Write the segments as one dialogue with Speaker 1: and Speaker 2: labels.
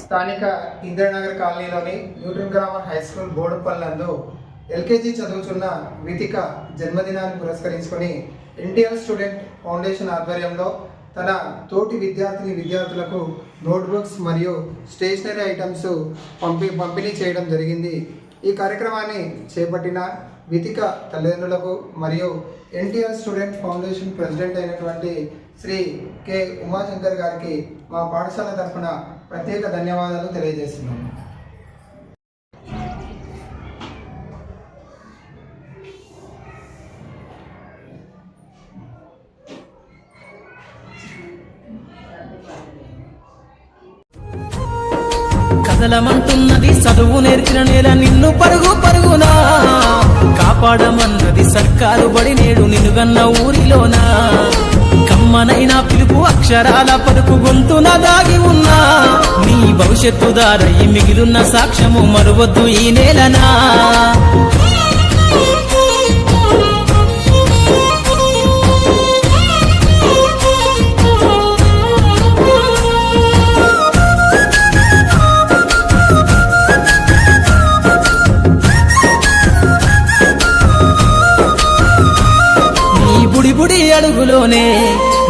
Speaker 1: స్థానిక ఇందిరానగర్ కాలనీలోని Newton grammar high school Boduppally LKG చదువుతున్న వితిక జన్మదినాన్ని పురస్కరించుకొని ఎన్టీఆర్ స్టూడెంట్ ఫౌండేషన్ ఆధ్వర్యంలో తన తోటి విద్యార్థిని విద్యార్థులకు నోట్బుక్స్ మరియు స్టేషనరీ ఐటమ్స్ పంపి పంపిణీ చేయడం జరిగింది. ఈ కార్యక్రమాన్ని చేపట్టిన వితిక తల్లిదండ్రులకు మరియు ఎన్టీఆర్ స్టూడెంట్ ఫౌండేషన్ ప్రెసిడెంట్ అయినటువంటి శ్రీ కె ఉమాశంకర్ గారికి మా పాఠశాల తరఫున ప్రత్యేక ధన్యవాదాలు తెలియజేస్తున్నాము
Speaker 2: కదలమంటున్నది చదువు నేర్చిన నేల నిన్ను పరుగు పరుగునా. కాపాడమన్నది సర్కారు బడి నేడు నిన్నుగన్న ఊరిలోనా. కమ్మనైన పిలుపు అక్షరాల పలుకు గొంతున దాగి ఉన్నా. నీ భవిష్యత్తు దారయి మిగిలున్న సాక్ష్యము మరువద్దు ఈ నేలనా? అడుగులోనే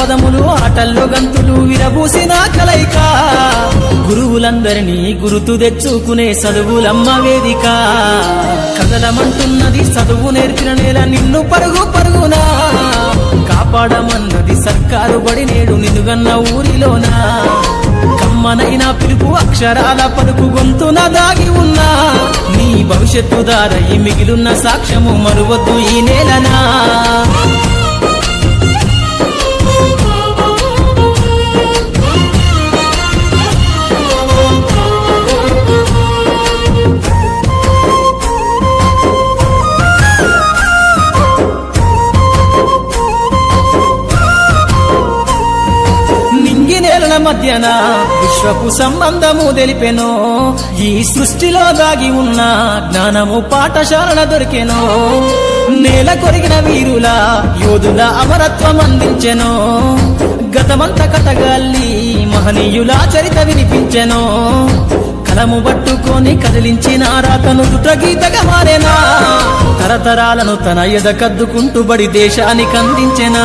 Speaker 2: పదములు ఆటల్లో గంతులు విరబూసిన కలయిక. గురువులందరినీ గురుతు తెచ్చుకునే చదువులమ్మ వేదిక. కదలమంటున్నది చదువు నేర్చిన నేల నిన్ను పరుగు పరుగునా. కాపాడమన్నది సర్కారు బడి నేడు నిదుగన్న ఊరిలోనా. కమ్మనైనా పిలుపు అక్షరాల పలుకు గొంతున దాగి ఉన్నా. నీ భవిష్యత్తు దారయి మిగిలున్న సాక్ష్యము మరువద్దు ఈ నేలనా. నింగి మధ్యన విశ్వపు సంబంధము తెలిపెను ఈ సృష్టిలో దాగి ఉన్న జ్ఞానము పాఠశాలన దొరికెను నేల కొరిగిన వీరుల యోధుల అమరత్వం అందించెను గతమంత కథగాల్లి మహనీయుల చరిత వినిపించెను కలము పట్టుకొని కదిలించిన రాతను దుట మారేనా తరతరాలను తన ఎద కద్దుకుంటూ బడి దేశానికి అందించెనా.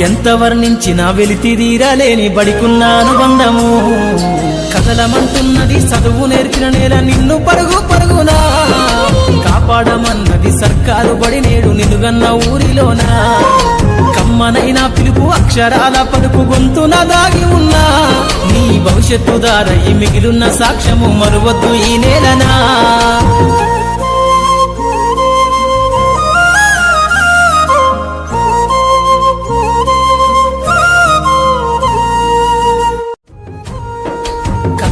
Speaker 2: ఎంత వర్ణించినా వెలితిరీరలేని బడికున్న అనుబంధము కదలమంటున్నది చదువు నేర్చిన నేల నిన్ను పరుగు పరుగునా. కాపాడమన్నది సర్కారు బడి నేడు నిలుగన్న ఊరిలోనా. కమ్మనైనా పిలుపు అక్షరాల పలుపు గొంతున దాగి ఉన్నా. నీ భవిష్యత్తు దారయి మిగిలున్న సాక్ష్యము మరువద్దు ఈ నేలనా.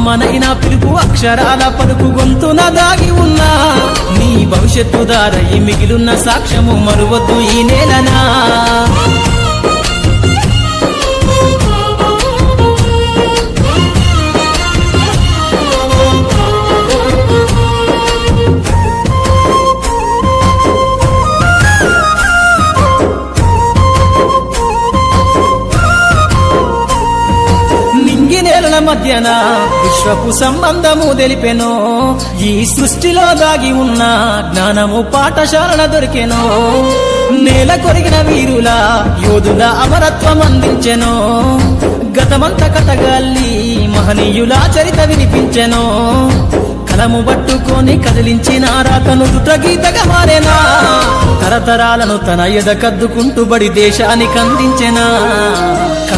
Speaker 2: అమ్మనైనా పిలుపు అక్షరాల పలుకు గొంతున దాగి ఉన్నా. నీ భవిష్యత్తు దారై మిగిలున్న సాక్ష్యము మరువద్దు ఈ నేలనా? మధ్యన విశ్వపు సంబంధము తెలిపెను ఈ సృష్టిలో దాగి ఉన్న జ్ఞానము పాఠశాలన దొరికెను. నేల కొరిగిన వీరుల యోధుల అమరత్వం అందించెను. గతమంత కథగాల్లి మహనీయుల చరిత వినిపించెను. కలము పట్టుకొని కదిలించిన రాతను గీతగా మారేనా. తరతరాలను తన ఎద కద్దుకుంటూ బడి దేశానికి అందించెనా.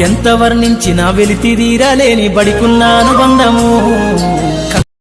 Speaker 2: ఎంత వర్ణించినా వెలితిరీరలేని బడికున్న అనుబంధము